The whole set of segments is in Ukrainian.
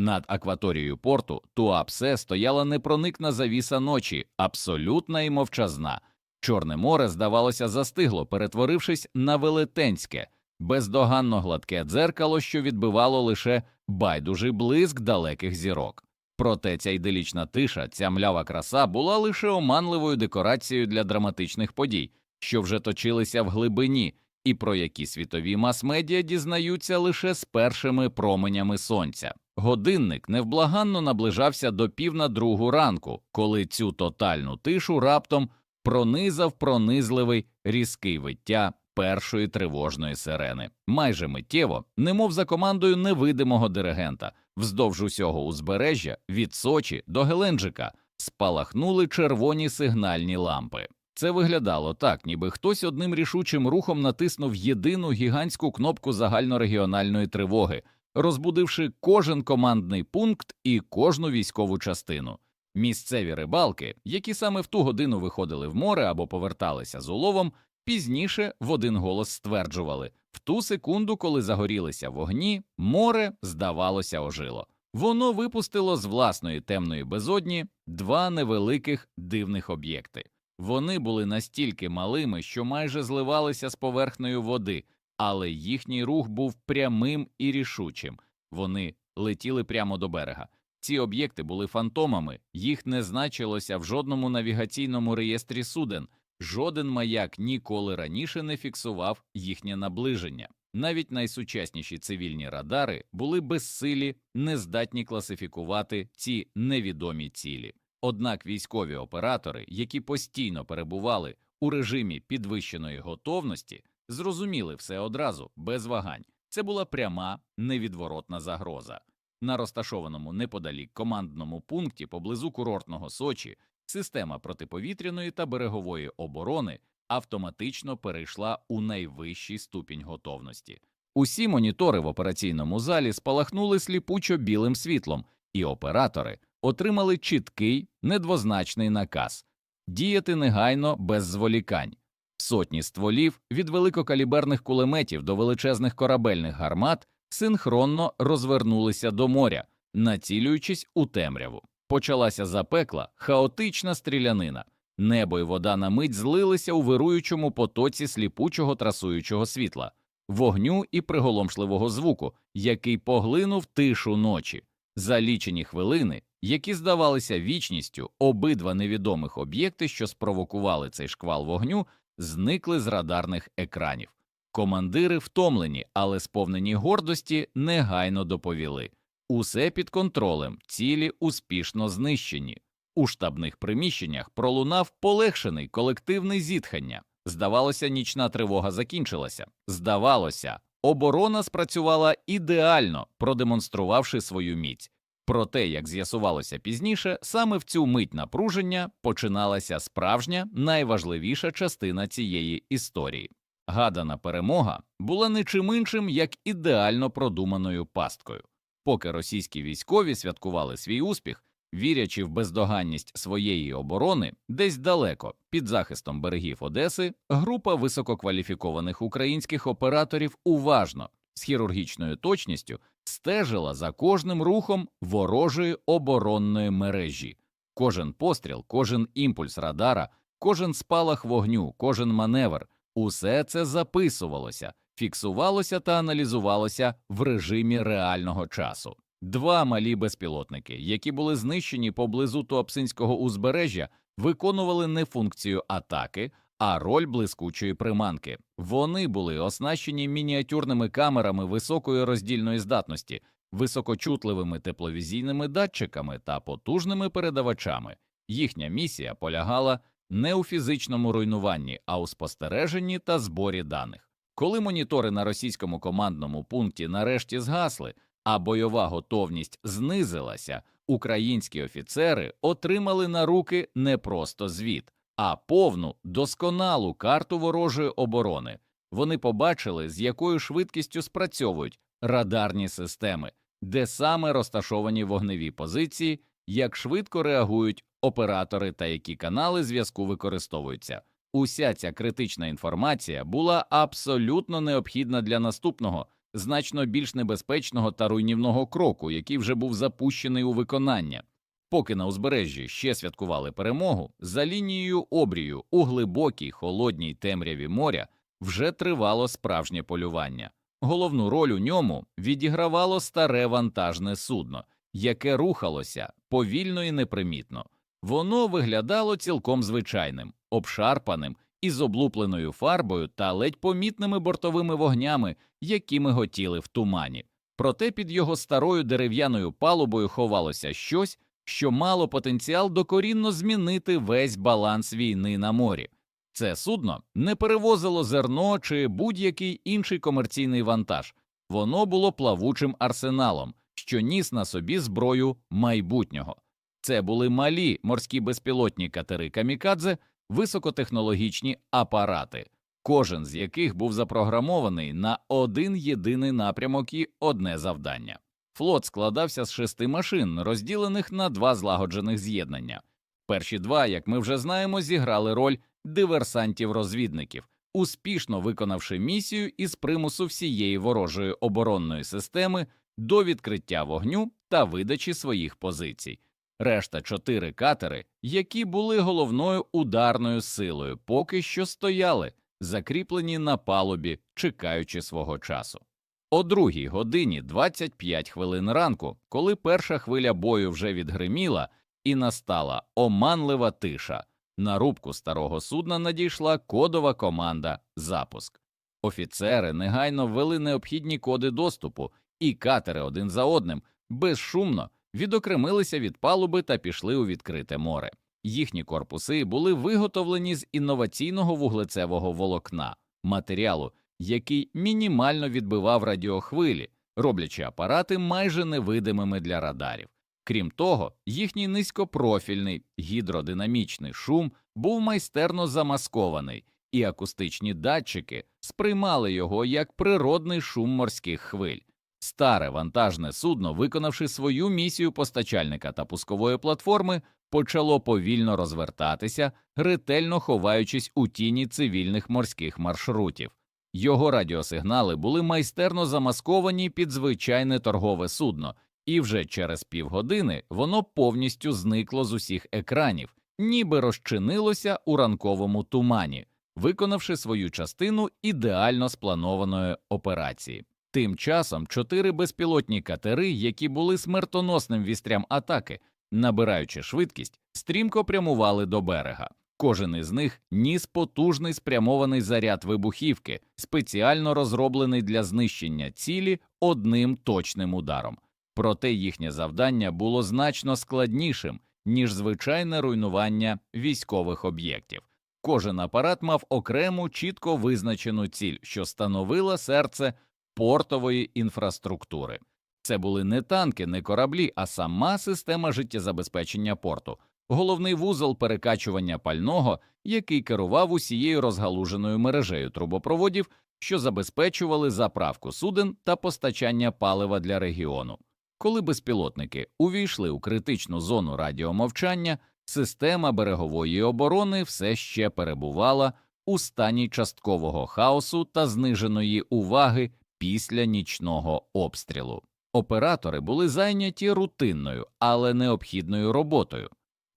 Над акваторією порту Туапсе стояла непроникна завіса ночі, абсолютна і мовчазна. Чорне море, здавалося, застигло, перетворившись на велетенське, бездоганно гладке дзеркало, що відбивало лише байдужий блиск далеких зірок. Проте ця іделічна тиша, ця млява краса була лише оманливою декорацією для драматичних подій, що вже точилися в глибині, і про які світові мас-медіа дізнаються лише з першими променями сонця. Годинник невблаганно наближався до пів на другу ранку, коли цю тотальну тишу раптом пронизав пронизливий різкий виття першої тривожної сирени. Майже миттєво, немов за командою невидимого диригента, вздовж усього узбережжя від Сочі до Геленджика спалахнули червоні сигнальні лампи. Це виглядало так, ніби хтось одним рішучим рухом натиснув єдину гігантську кнопку загальнорегіональної тривоги, розбудивши кожен командний пункт і кожну військову частину. Місцеві рибалки, які саме в ту годину виходили в море або поверталися з уловом, пізніше в один голос стверджували в ту секунду, коли загорілися вогні, море, здавалося, ожило. Воно випустило з власної темної безодні два невеликих дивних об'єкти. Вони були настільки малими, що майже зливалися з поверхнею води, але їхній рух був прямим і рішучим. Вони летіли прямо до берега. Ці об'єкти були фантомами, їх не значилося в жодному навігаційному реєстрі суден, жоден маяк ніколи раніше не фіксував їхнє наближення. Навіть найсучасніші цивільні радари були безсилі, не здатні класифікувати ці невідомі цілі. Однак військові оператори, які постійно перебували у режимі підвищеної готовності, зрозуміли все одразу, без вагань. Це була пряма невідворотна загроза. На розташованому неподалік командному пункті поблизу курортного Сочі система протиповітряної та берегової оборони автоматично перейшла у найвищий ступінь готовності. Усі монітори в операційному залі спалахнули сліпучо білим світлом, і оператори отримали чіткий, недвозначний наказ діяти негайно без зволікань. Сотні стволів від великокаліберних кулеметів до величезних корабельних гармат синхронно розвернулися до моря, націлюючись у темряву. Почалася запекла, хаотична стрілянина. Небо і вода на мить злилися у вируючому потоці сліпучого трасуючого світла, вогню і приголомшливого звуку, який поглинув тишу ночі. За лічені хвилини, які здавалися вічністю, обидва невідомих об'єкти, що спровокували цей шквал вогню, зникли з радарних екранів. Командири втомлені, але сповнені гордості, негайно доповіли усе під контролем, цілі успішно знищені. У штабних приміщеннях пролунав полегшений колективний зітхання. Здавалося, нічна тривога закінчилася. Здавалося, оборона спрацювала ідеально, продемонструвавши свою міць. Проте, як з'ясувалося пізніше, саме в цю мить напруження починалася справжня найважливіша частина цієї історії. Гадана перемога була не чим іншим, як ідеально продуманою пасткою. Поки російські військові святкували свій успіх, вірячи в бездоганність своєї оборони, десь далеко під захистом берегів Одеси, група висококваліфікованих українських операторів уважно з хірургічною точністю стежила за кожним рухом ворожої оборонної мережі. Кожен постріл, кожен імпульс радара, кожен спалах вогню, кожен маневр усе це записувалося, фіксувалося та аналізувалося в режимі реального часу. Два малі безпілотники, які були знищені поблизу Туапсинського узбережжя, виконували не функцію атаки, а роль блискучої приманки. Вони були оснащені мініатюрними камерами високої роздільної здатності, високочутливими тепловізійними датчиками та потужними передавачами. Їхня місія полягала не у фізичному руйнуванні, а у спостереженні та зборі даних. Коли монітори на російському командному пункті нарешті згасли, а бойова готовність знизилася, українські офіцери отримали на руки не просто звіт, а повну досконалу карту ворожої оборони. Вони побачили, з якою швидкістю спрацьовують радарні системи, де саме розташовані вогневі позиції, як швидко реагують оператори та які канали зв'язку використовуються. Уся ця критична інформація була абсолютно необхідна для наступного значно більш небезпечного та руйнівного кроку, який вже був запущений у виконання. Поки на узбережжі ще святкували перемогу, за лінією обрію у глибокій холодній темряві моря вже тривало справжнє полювання. Головну роль у ньому відігравало старе вантажне судно, яке рухалося повільно і непримітно. Воно виглядало цілком звичайним, обшарпаним із облупленою фарбою та ледь помітними бортовими вогнями, які миготіли в тумані. Проте під його старою дерев'яною палубою ховалося щось, що мало потенціал докорінно змінити весь баланс війни на морі. Це судно не перевозило зерно чи будь-який інший комерційний вантаж, воно було плавучим арсеналом, що ніс на собі зброю майбутнього. Це були малі морські безпілотні катери камікадзе, високотехнологічні апарати, кожен з яких був запрограмований на один єдиний напрямок і одне завдання. Флот складався з шести машин, розділених на два злагоджених з'єднання. Перші два, як ми вже знаємо, зіграли роль диверсантів-розвідників, успішно виконавши місію із примусу всієї ворожої оборонної системи до відкриття вогню та видачі своїх позицій. Решта чотири катери, які були головною ударною силою, поки що стояли, закріплені на палубі, чекаючи свого часу. О другій годині 25 хвилин ранку, коли перша хвиля бою вже відгриміла, і настала оманлива тиша. На рубку старого судна надійшла кодова команда Запуск. Офіцери негайно ввели необхідні коди доступу, і катери один за одним безшумно відокремилися від палуби та пішли у відкрите море. Їхні корпуси були виготовлені з інноваційного вуглецевого волокна, матеріалу, який мінімально відбивав радіохвилі, роблячи апарати майже невидимими для радарів. Крім того, їхній низькопрофільний гідродинамічний шум був майстерно замаскований, і акустичні датчики сприймали його як природний шум морських хвиль. Старе вантажне судно, виконавши свою місію постачальника та пускової платформи, почало повільно розвертатися, ретельно ховаючись у тіні цивільних морських маршрутів. Його радіосигнали були майстерно замасковані під звичайне торгове судно, і вже через півгодини воно повністю зникло з усіх екранів, ніби розчинилося у ранковому тумані, виконавши свою частину ідеально спланованої операції. Тим часом чотири безпілотні катери, які були смертоносним вістрям атаки, набираючи швидкість, стрімко прямували до берега. Кожен із них ніс потужний спрямований заряд вибухівки, спеціально розроблений для знищення цілі одним точним ударом. Проте їхнє завдання було значно складнішим, ніж звичайне руйнування військових об'єктів. Кожен апарат мав окрему чітко визначену ціль, що становила серце портової інфраструктури. Це були не танки, не кораблі, а сама система життєзабезпечення порту, головний вузол перекачування пального, який керував усією розгалуженою мережею трубопроводів, що забезпечували заправку суден та постачання палива для регіону. Коли безпілотники увійшли у критичну зону радіомовчання, система берегової оборони все ще перебувала у стані часткового хаосу та зниженої уваги після нічного обстрілу. Оператори були зайняті рутинною, але необхідною роботою,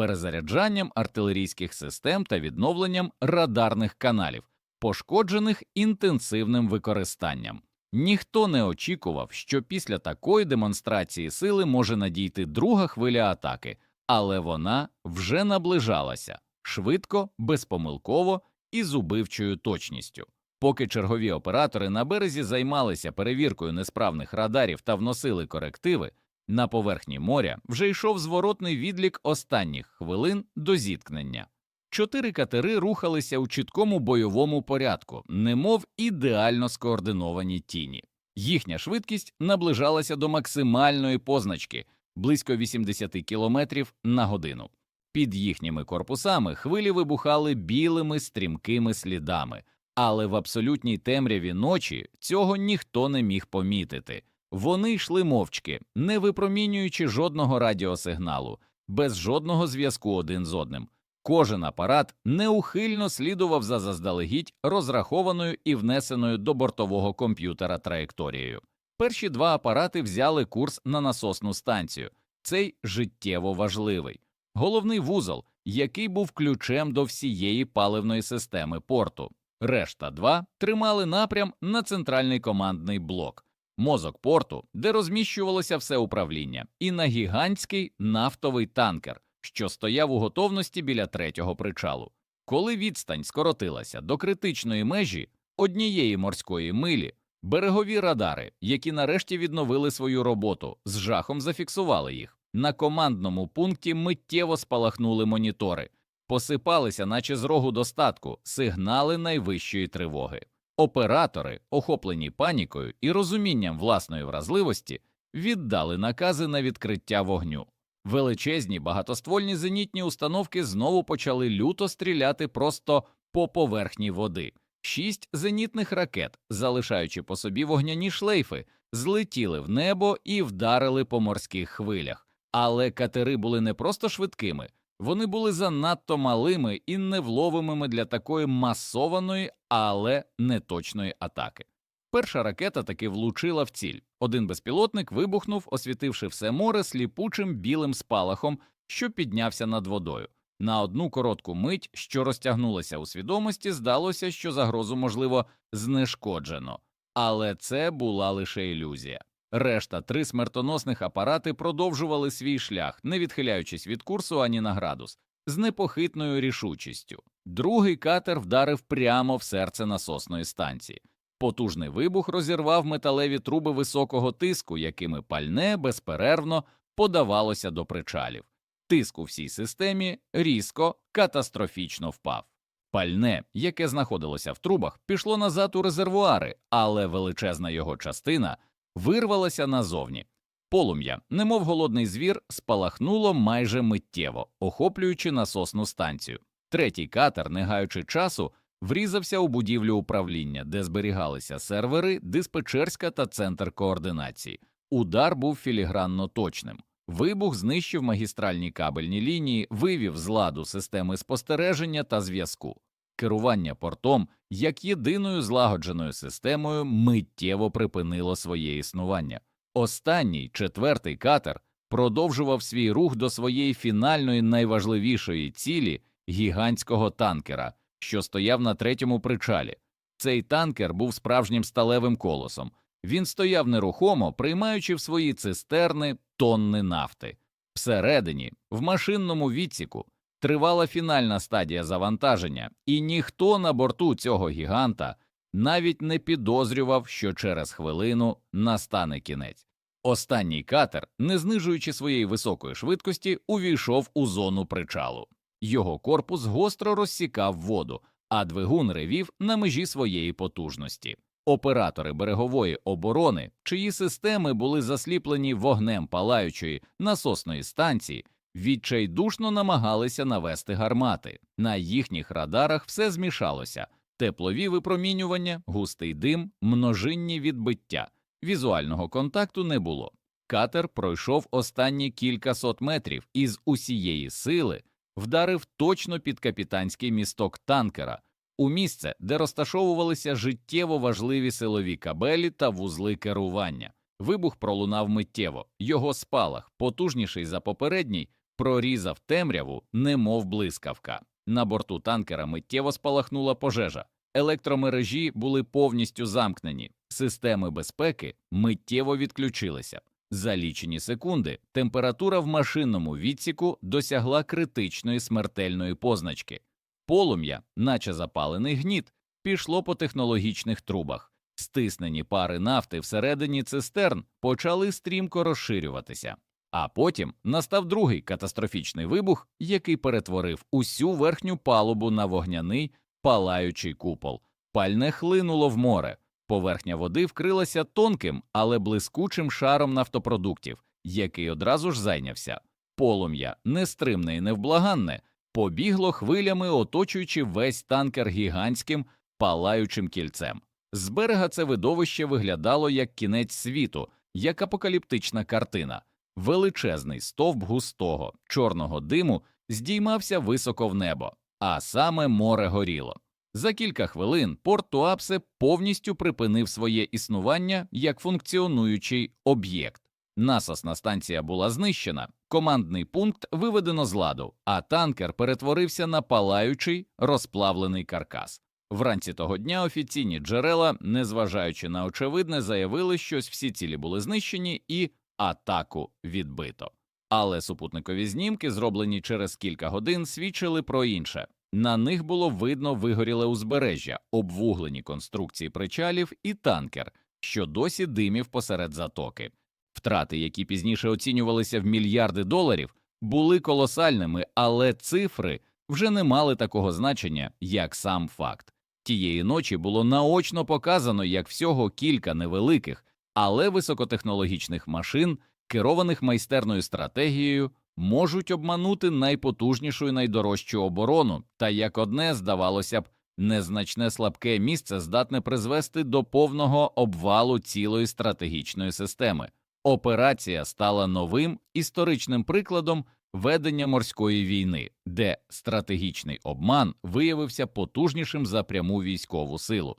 перезаряджанням артилерійських систем та відновленням радарних каналів, пошкоджених інтенсивним використанням. Ніхто не очікував, що після такої демонстрації сили може надійти друга хвиля атаки, але вона вже наближалася швидко, безпомилково і з убивчою точністю. Поки чергові оператори на березі займалися перевіркою несправних радарів та вносили корективи, на поверхні моря вже йшов зворотний відлік останніх хвилин до зіткнення. Чотири катери рухалися у чіткому бойовому порядку, немов ідеально скоординовані тіні. Їхня швидкість наближалася до максимальної позначки близько 80 км на годину. Під їхніми корпусами хвилі вибухали білими стрімкими слідами, але в абсолютній темряві ночі цього ніхто не міг помітити. Вони йшли мовчки, не випромінюючи жодного радіосигналу, без жодного зв'язку один з одним. Кожен апарат неухильно слідував за заздалегідь розрахованою і внесеною до бортового комп'ютера траєкторією. Перші два апарати взяли курс на насосну станцію. Цей життєво важливий. Головний вузол, який був ключем до всієї паливної системи порту. Решта два тримали напрям на центральний командний блок, мозок порту, де розміщувалося все управління, і на гігантський нафтовий танкер, що стояв у готовності біля третього причалу. Коли відстань скоротилася до критичної межі однієї морської милі, берегові радари, які нарешті відновили свою роботу, з жахом зафіксували їх. На командному пункті миттєво спалахнули монітори, посипалися, наче з рогу достатку, сигнали найвищої тривоги. Оператори, охоплені панікою і розумінням власної вразливості, віддали накази на відкриття вогню. Величезні багатоствольні зенітні установки знову почали люто стріляти просто по поверхні води. Шість зенітних ракет, залишаючи по собі вогняні шлейфи, злетіли в небо і вдарили по морських хвилях. Але катери були не просто швидкими, вони були занадто малими і невловимими для такої масованої, але неточної атаки. Перша ракета таки влучила в ціль. Один безпілотник вибухнув, освітивши все море сліпучим білим спалахом, що піднявся над водою. На одну коротку мить, що розтягнулася у свідомості, здалося, що загрозу можливо знешкоджено, але це була лише ілюзія. Решта три смертоносних апарати продовжували свій шлях, не відхиляючись від курсу ані на градус, з непохитною рішучістю. Другий катер вдарив прямо в серце насосної станції. Потужний вибух розірвав металеві труби високого тиску, якими пальне безперервно подавалося до причалів. Тиск у всій системі різко, катастрофічно впав. Пальне, яке знаходилося в трубах, пішло назад у резервуари, але величезна його частина вирвалася назовні. Полум'я, немов голодний звір, спалахнуло майже миттєво, охоплюючи насосну станцію. Третій катер, не гаючи часу, врізався у будівлю управління, де зберігалися сервери, диспетчерська та центр координації. Удар був філігранно точним. Вибух знищив магістральні кабельні лінії, вивів з ладу системи спостереження та зв'язку. Керування портом як єдиною злагодженою системою миттєво припинило своє існування. Останній четвертий катер продовжував свій рух до своєї фінальної найважливішої цілі гігантського танкера, що стояв на третьому причалі. Цей танкер був справжнім сталевим колосом. Він стояв нерухомо, приймаючи в свої цистерни тонни нафти. Всередині, в машинному відсіку, тривала фінальна стадія завантаження, і ніхто на борту цього гіганта навіть не підозрював, що через хвилину настане кінець. Останній катер, не знижуючи своєї високої швидкості, увійшов у зону причалу. Його корпус гостро розсікав воду, а двигун ревів на межі своєї потужності. Оператори берегової оборони, чиї системи були засліплені вогнем палаючої насосної станції, відчайдушно намагалися навести гармати. На їхніх радарах все змішалося теплові випромінювання, густий дим, множинні відбиття. Візуального контакту не було. Катер пройшов останні кількасот метрів і з усієї сили вдарив точно під капітанський місток танкера у місце, де розташовувалися життєво важливі силові кабелі та вузли керування. Вибух пролунав миттєво, його спалах, потужніший за попередній, прорізав темряву, немов блискавка. На борту танкера миттєво спалахнула пожежа. Електромережі були повністю замкнені, системи безпеки миттєво відключилися. За лічені секунди температура в машинному відсіку досягла критичної смертельної позначки. Полум'я, наче запалений гніт, пішло по технологічних трубах. Стиснені пари нафти всередині цистерн почали стрімко розширюватися. А потім настав другий катастрофічний вибух, який перетворив усю верхню палубу на вогняний палаючий купол. Пальне хлинуло в море. Поверхня води вкрилася тонким, але блискучим шаром нафтопродуктів, який одразу ж зайнявся. Полум'я, нестримне і невблаганне, побігло хвилями, оточуючи весь танкер гігантським палаючим кільцем. З берега це видовище виглядало як кінець світу, як апокаліптична картина. Величезний стовп густого чорного диму здіймався високо в небо, а саме море горіло. За кілька хвилин порт Туапсе повністю припинив своє існування як функціонуючий об'єкт. Насосна станція була знищена, командний пункт виведено з ладу, а танкер перетворився на палаючий розплавлений каркас. Вранці того дня офіційні джерела, незважаючи на очевидне, заявили, що всі цілі були знищені і атаку відбито. Але супутникові знімки, зроблені через кілька годин, свідчили про інше. На них було видно вигоріле узбережжя, обвуглені конструкції причалів і танкер, що досі димів посеред затоки. Втрати, які пізніше оцінювалися в мільярди доларів, були колосальними, але цифри вже не мали такого значення, як сам факт. Тієї ночі було наочно показано, як всього кілька невеликих, але високотехнологічних машин, керованих майстерною стратегією, можуть обманути найпотужнішу і найдорожчу оборону, та як одне, здавалося б, незначне слабке місце здатне призвести до повного обвалу цілої стратегічної системи. Операція стала новим історичним прикладом ведення морської війни, де стратегічний обман виявився потужнішим за пряму військову силу.